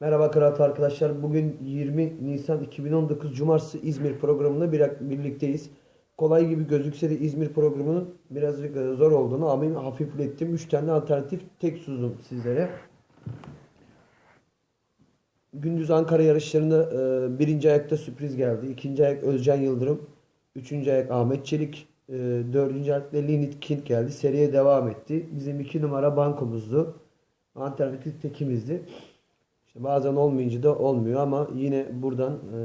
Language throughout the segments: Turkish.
Merhaba kıraat arkadaşlar. Bugün 20 Nisan 2019 Cumartesi İzmir programında bir, birlikteyiz. Kolay gibi gözükse de İzmir programının birazcık e, zor olduğunu ama hafiflettim. 3 tane alternatif tek sundum sizlere. Gündüz Ankara yarışlarında e, birinci ayakta sürpriz geldi. İkinci ayak Özcan Yıldırım. Üçüncü ayak Ahmet Çelik. E, dördüncü ayakta Linit Kint geldi. Seriye devam etti. Bizim iki numara bankomuzdu. Alternatif tekimizdi. İşte bazen olmayınca da olmuyor ama yine buradan e,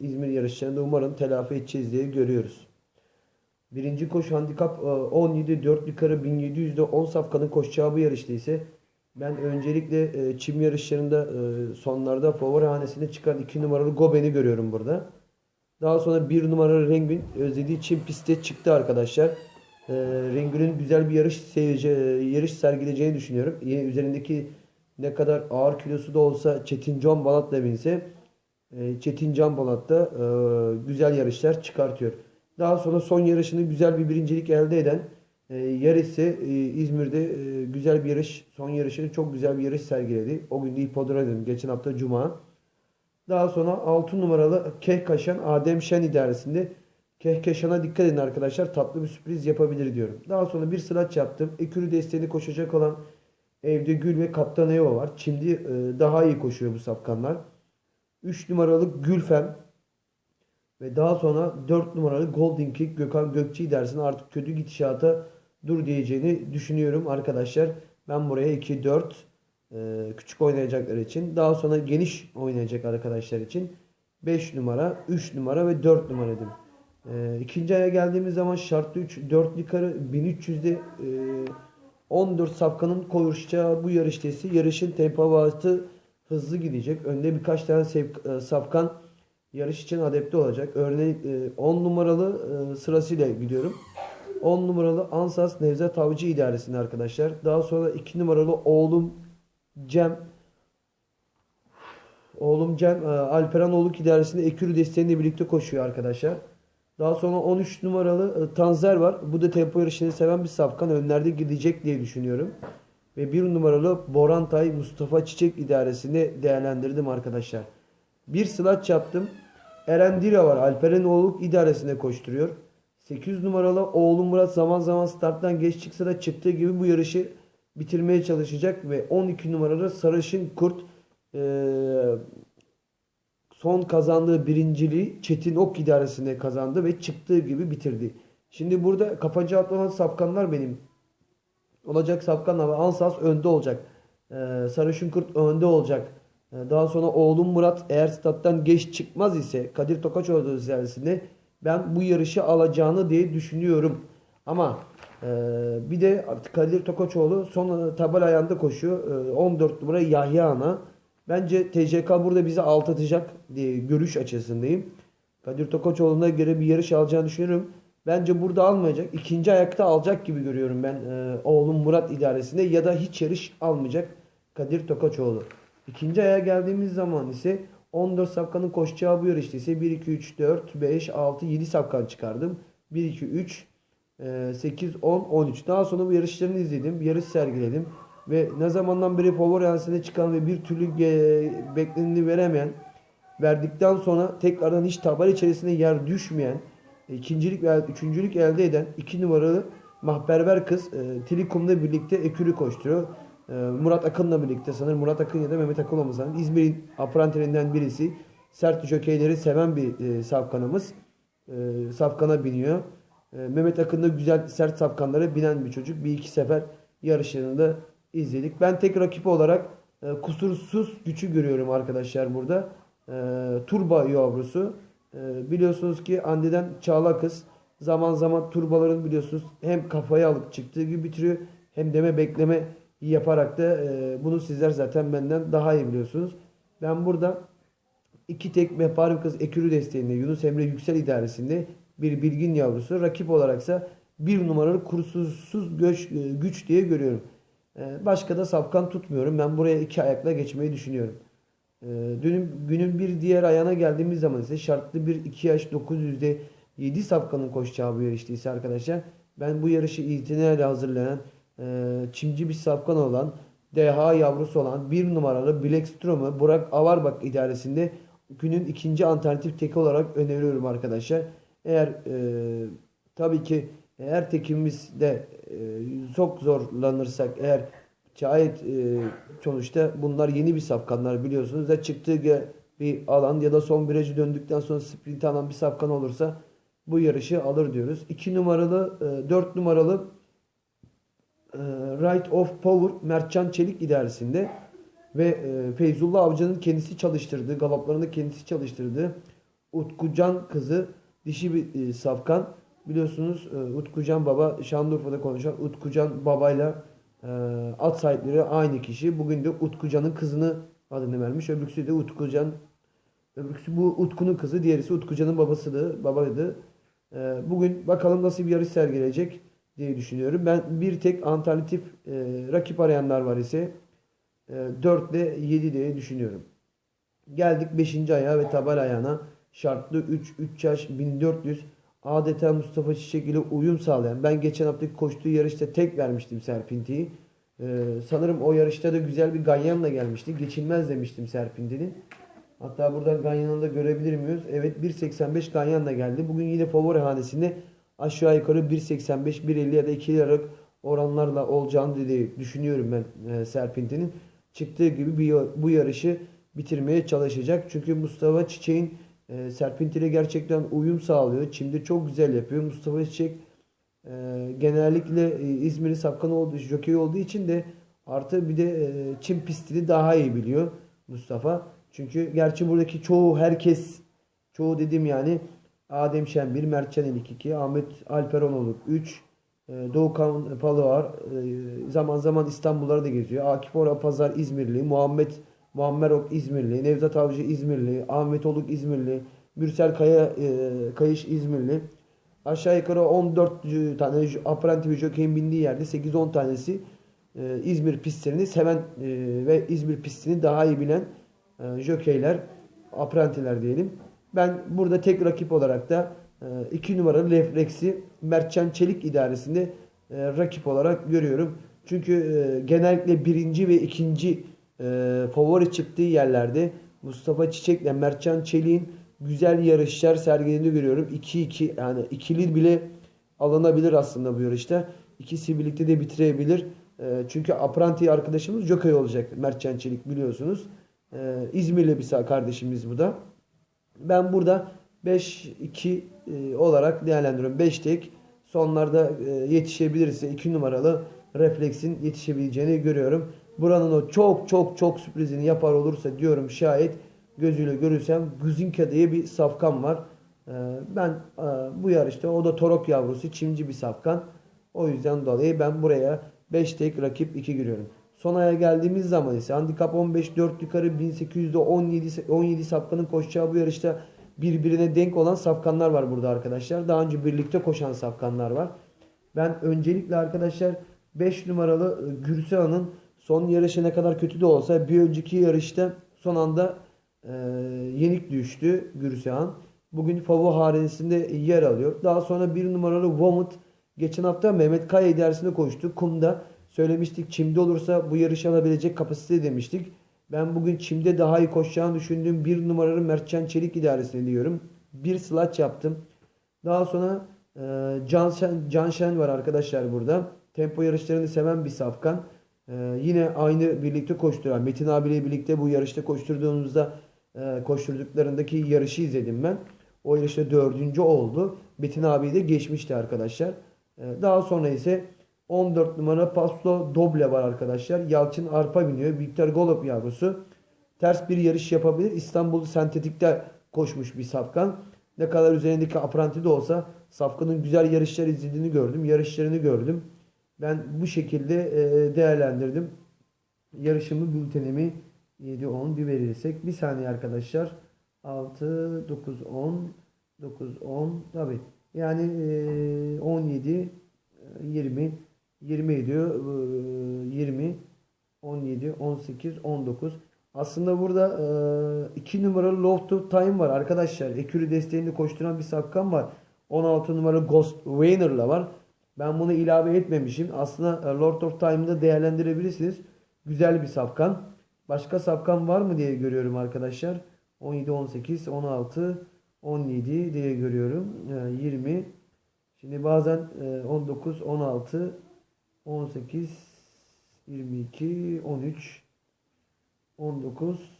İzmir yarışlarında umarım telafi edeceğiz diye görüyoruz. Birinci koşu handikap e, 17 4 yukarı 1700'de 10 safkanın koşacağı bu yarışta ise ben öncelikle e, çim yarışlarında e, sonlarda favori hanesine çıkan 2 numaralı Goben'i görüyorum burada. Daha sonra 1 numaralı Rengün özlediği çim pistte çıktı arkadaşlar. E, Rengün'ün güzel bir yarış yarış sergileyeceğini düşünüyorum. Yine üzerindeki ne kadar ağır kilosu da olsa Çetin Can Balat'la binse e, Çetin Can Balat da e, güzel yarışlar çıkartıyor. Daha sonra son yarışını güzel bir birincilik elde eden e, yer ise İzmir'de güzel bir yarış, son yarışını çok güzel bir yarış sergiledi. O gün de İpodro'daydım geçen hafta Cuma. Daha sonra 6 numaralı Kehkaşan Adem Şen idaresinde Kehkaşan'a dikkat edin arkadaşlar. Tatlı bir sürpriz yapabilir diyorum. Daha sonra bir sıraç yaptım. Ekürü desteğini koşacak olan Evde Gül ve Kaptan Eva var. Şimdi e, daha iyi koşuyor bu safkanlar. 3 numaralı Gülfem ve daha sonra 4 numaralı Golden Kick Gökhan Gökçe dersin artık kötü gidişata dur diyeceğini düşünüyorum arkadaşlar. Ben buraya 2 4 e, küçük oynayacaklar için daha sonra geniş oynayacak arkadaşlar için 5 numara, 3 numara ve 4 numara dedim. E, ikinci aya geldiğimiz zaman şartlı 3 4 yukarı 1300'de e, 14 safkanın koşacağı bu yarış testi yarışın tempovatı hızlı gidecek. Önde birkaç tane e, safkan yarış için adapte olacak. Örneğin e, 10 numaralı e, sırasıyla gidiyorum. 10 numaralı Ansas Nevzat Avcı idaresinde arkadaşlar. Daha sonra 2 numaralı oğlum Cem Oğlum Cem e, Alperen Oluk idaresinde Ekürü desteğiyle birlikte koşuyor arkadaşlar. Daha sonra 13 numaralı e, Tanzer var. Bu da tempo yarışını seven bir safkan. Önlerde gidecek diye düşünüyorum. Ve 1 numaralı Borantay Mustafa Çiçek idaresini değerlendirdim arkadaşlar. Bir slaç yaptım. Eren Dira var. Alperen Oğluk idaresine koşturuyor. 8 numaralı oğlum Murat zaman zaman starttan geç çıksa da çıktığı gibi bu yarışı bitirmeye çalışacak. Ve 12 numaralı Sarışın Kurt ee, son kazandığı birinciliği Çetin Ok idaresinde kazandı ve çıktığı gibi bitirdi. Şimdi burada kafacı atlanan safkanlar benim. Olacak safkanlar ve Ansas önde olacak. Ee, Sarışın Kurt önde olacak. Ee, daha sonra oğlum Murat eğer stat'tan geç çıkmaz ise Kadir Tokaçoğlu içerisinde ben bu yarışı alacağını diye düşünüyorum. Ama e, bir de Kadir Tokaçoğlu son tabel ayağında koşuyor. E, 14 numara Yahya Ana. Bence TCK burada bizi altatacak diye görüş açısındayım. Kadir Tokoçoğlu'na göre bir yarış alacağını düşünüyorum. Bence burada almayacak. İkinci ayakta alacak gibi görüyorum ben e, oğlum Murat idaresinde ya da hiç yarış almayacak Kadir Tokaçoğlu. İkinci aya geldiğimiz zaman ise 14 safkanın koşacağı bu yarışta ise 1, 2, 3, 4, 5, 6, 7 safkan çıkardım. 1, 2, 3, 8, 10, 13. Daha sonra bu yarışlarını izledim. Yarış sergiledim. Ve ne zamandan beri favori hanesine çıkan ve bir türlü bekleneni veremeyen verdikten sonra tekrardan hiç tabela içerisinde yer düşmeyen ikincilik veya üçüncülük elde eden iki numaralı mahberber kız e, Tilikum'la birlikte ekürü koşturuyor. E, Murat Akın'la birlikte sanırım Murat Akın ya da Mehmet Akın olması lazım. İzmir'in aprantelerinden birisi. Sert jokeyleri seven bir e, safkanımız. E, safkana biniyor. E, Mehmet Akın da güzel sert safkanlara binen bir çocuk. Bir iki sefer yarışlarında izledik. Ben tek rakip olarak e, kusursuz gücü görüyorum arkadaşlar burada. E, turba yavrusu. E, biliyorsunuz ki Andi'den Çağla kız. Zaman zaman turbaların biliyorsunuz hem kafaya alıp çıktığı gibi bitiriyor. Hem deme bekleme yaparak da e, bunu sizler zaten benden daha iyi biliyorsunuz. Ben burada iki tek mehparim kız Ekürü desteğinde Yunus Emre Yüksel idaresinde bir bilgin yavrusu. Rakip olaraksa bir numaralı kursuzsuz göç, e, güç diye görüyorum. Ee, başka da safkan tutmuyorum. Ben buraya iki ayakla geçmeyi düşünüyorum. Ee, dünün, günün bir diğer ayağına geldiğimiz zaman ise şartlı bir 2 yaş 900'de 7 safkanın koşacağı bu yarışta ise arkadaşlar ben bu yarışı itinayla hazırlanan e, çimci bir safkan olan DH yavrusu olan bir numaralı Blackstrom'u Burak Avarbak idaresinde günün ikinci alternatif teki olarak öneriyorum arkadaşlar. Eğer e, tabii ki eğer tekimizde e, çok zorlanırsak eğer şayet e, sonuçta bunlar yeni bir safkanlar biliyorsunuz da çıktığı bir alan ya da son virajı döndükten sonra sprint alan bir safkan olursa bu yarışı alır diyoruz. 2 numaralı, 4 numaralı e, Right of Power Mertcan Çelik idaresinde ve Feyzullah Avcı'nın kendisi çalıştırdığı, galoplarında kendisi çalıştırdığı Utkucan kızı dişi bir e, safkan. Biliyorsunuz e, Utkucan Baba Şanlıurfa'da konuşan Utkucan Baba'yla e, at sahipleri aynı kişi. Bugün de Utkucan'ın kızını adını vermiş. Öbürküsü de Utkucan Öbürküsü bu Utku'nun kızı, diğerisi Utkucan'ın babasıydı, babaydı. Ee, bugün bakalım nasıl bir yarış sergileyecek diye düşünüyorum. Ben bir tek alternatif e, rakip arayanlar var ise e, 4 ile 7 diye düşünüyorum. Geldik 5. ayağa ve tabel ayağına. Şartlı 3, 3 yaş 1400 adeta Mustafa Çiçek ile uyum sağlayan. Ben geçen haftaki koştuğu yarışta tek vermiştim Serpinti'yi. Ee, sanırım o yarışta da güzel bir ganyanla gelmişti. Geçilmez demiştim Serpinti'nin. Hatta buradan Ganyan'ı da görebilir miyiz? Evet 1.85 Ganyan'la geldi. Bugün yine favori hanesinde aşağı yukarı 1.85, 1.50 ya da 2 liralık oranlarla olacağını diye düşünüyorum ben e, Serpinti'nin. Çıktığı gibi bir, bu yarışı bitirmeye çalışacak. Çünkü Mustafa Çiçek'in e, Serpinti ile gerçekten uyum sağlıyor. Çimde çok güzel yapıyor. Mustafa Çiçek e, genellikle e, İzmir'in sapkanı olduğu, jockey olduğu için de artı bir de e, çim pistini daha iyi biliyor Mustafa. Çünkü gerçi buradaki çoğu herkes çoğu dedim yani Adem Şenbir, Mertcan Elik 2, Ahmet Alperonoğlu 3, e, Doğukan Palıvar e, zaman zaman İstanbulları da geziyor. Akif Ora Pazar İzmirli, Muhammed Muammer Ok İzmirli, Nevzat Avcı İzmirli, Ahmet Oluk İzmirli, Mürsel Kaya e, Kayış İzmirli. Aşağı yukarı 14 tane apprenti jockey'in bindiği yerde 8-10 tanesi e, İzmir pistlerini seven e, ve İzmir pistini daha iyi bilen e, jokeyler, apprentiler diyelim. Ben burada tek rakip olarak da 2 numaralı Refleks'i Mertcan Çelik idaresinde e, rakip olarak görüyorum. Çünkü e, genellikle birinci ve ikinci e, favori çıktığı yerlerde Mustafa Çiçek ile Mertcan Çelik'in güzel yarışlar sergilediğini görüyorum. 2-2 yani ikili bile alınabilir aslında bu yarışta. İkisi birlikte de bitirebilir. E, çünkü apprenti arkadaşımız jockey olacak Mertcan Çelik biliyorsunuz. Ee, İzmirli bir kardeşimiz bu da. Ben burada 5-2 e, olarak değerlendiriyorum. 5 tek sonlarda e, yetişebilirse 2 numaralı refleksin yetişebileceğini görüyorum. Buranın o çok çok çok sürprizini yapar olursa diyorum şayet gözüyle görürsem Guzinka diye bir safkan var. Ee, ben e, bu yarışta o da Torok yavrusu çimci bir safkan. O yüzden dolayı ben buraya 5 tek rakip 2 giriyorum. Son aya geldiğimiz zaman ise handikap 15 4 yukarı 1800'de 17 17 safkanın koşacağı bu yarışta birbirine denk olan safkanlar var burada arkadaşlar. Daha önce birlikte koşan safkanlar var. Ben öncelikle arkadaşlar 5 numaralı e, Gürsehan'ın son yarışı ne kadar kötü de olsa bir önceki yarışta son anda e, yenik düştü Gürsehan. Bugün Favu hanesinde yer alıyor. Daha sonra 1 numaralı Vomut geçen hafta Mehmet Kaya idaresinde koştu. Kumda söylemiştik. Çim'de olursa bu yarışı alabilecek kapasite demiştik. Ben bugün Çim'de daha iyi koşacağını düşündüğüm bir numaralı Mertcan Çelik idaresini diyorum. Bir slaç yaptım. Daha sonra e, Can, Şen, Can Şen var arkadaşlar burada. Tempo yarışlarını seven bir safkan. E, yine aynı birlikte koşturan Metin abiyle birlikte bu yarışta koşturduğumuzda e, koşturduklarındaki yarışı izledim ben. O yarışta dördüncü oldu. Metin abi de geçmişti arkadaşlar. E, daha sonra ise 14 numara Paslo Doble var arkadaşlar. Yalçın Arpa biniyor. Victor Golub yavrusu. Ters bir yarış yapabilir. İstanbul Sentetik'te koşmuş bir safkan. Ne kadar üzerindeki apranti de olsa safkanın güzel yarışlar izlediğini gördüm. Yarışlarını gördüm. Ben bu şekilde e, değerlendirdim. Yarışımı, bültenimi 7-10 bir verirsek. Bir saniye arkadaşlar. 6, 9, 10, 9, 10 tabi. Yani 17, 20, 20 ediyor. 20, 17, 18, 19. Aslında burada 2 e, numaralı Loft of Time var arkadaşlar. Ekürü desteğinde koşturan bir sapkan var. 16 numaralı Ghost Wainer'la var. Ben bunu ilave etmemişim. Aslında e, Lord of Time'ı da değerlendirebilirsiniz. Güzel bir safkan. Başka safkan var mı diye görüyorum arkadaşlar. 17, 18, 16, 17 diye görüyorum. Ee, 20. Şimdi bazen e, 19, 16, 18, 22, 13, 19.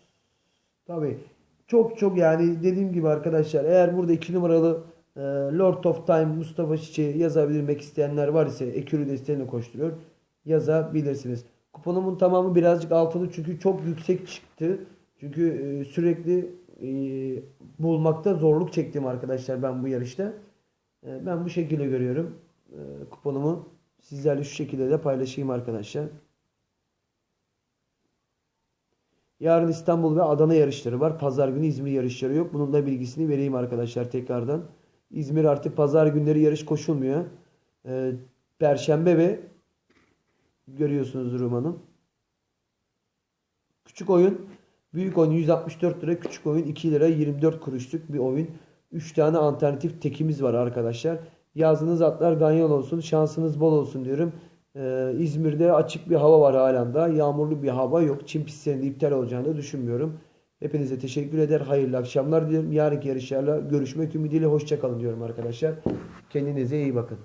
Tabii çok çok yani dediğim gibi arkadaşlar eğer burada 2 numaralı e, Lord of Time Mustafa Çiçeği yazabilmek isteyenler var ise ekürü desteğini koşturuyor. Yazabilirsiniz. Kuponumun tamamı birazcık altılı çünkü çok yüksek çıktı. Çünkü e, sürekli e, bulmakta zorluk çektim arkadaşlar ben bu yarışta. E, ben bu şekilde görüyorum. Kuponumu sizlerle şu şekilde de paylaşayım arkadaşlar. Yarın İstanbul ve Adana yarışları var. Pazar günü İzmir yarışları yok. Bunun da bilgisini vereyim arkadaşlar tekrardan. İzmir artık pazar günleri yarış koşulmuyor. Ee, Perşembe ve görüyorsunuz Ruman'ın. Küçük oyun, büyük oyun 164 lira, küçük oyun 2 lira 24 kuruşluk bir oyun. 3 tane alternatif tekimiz var arkadaşlar. Yazdığınız atlar ganyan olsun, şansınız bol olsun diyorum. Ee, İzmir'de açık bir hava var halen daha. Yağmurlu bir hava yok. Çim pistlerinde iptal olacağını düşünmüyorum. Hepinize teşekkür eder. Hayırlı akşamlar dilerim. Yarınki yarışlarla görüşmek ümidiyle hoşçakalın diyorum arkadaşlar. Kendinize iyi bakın.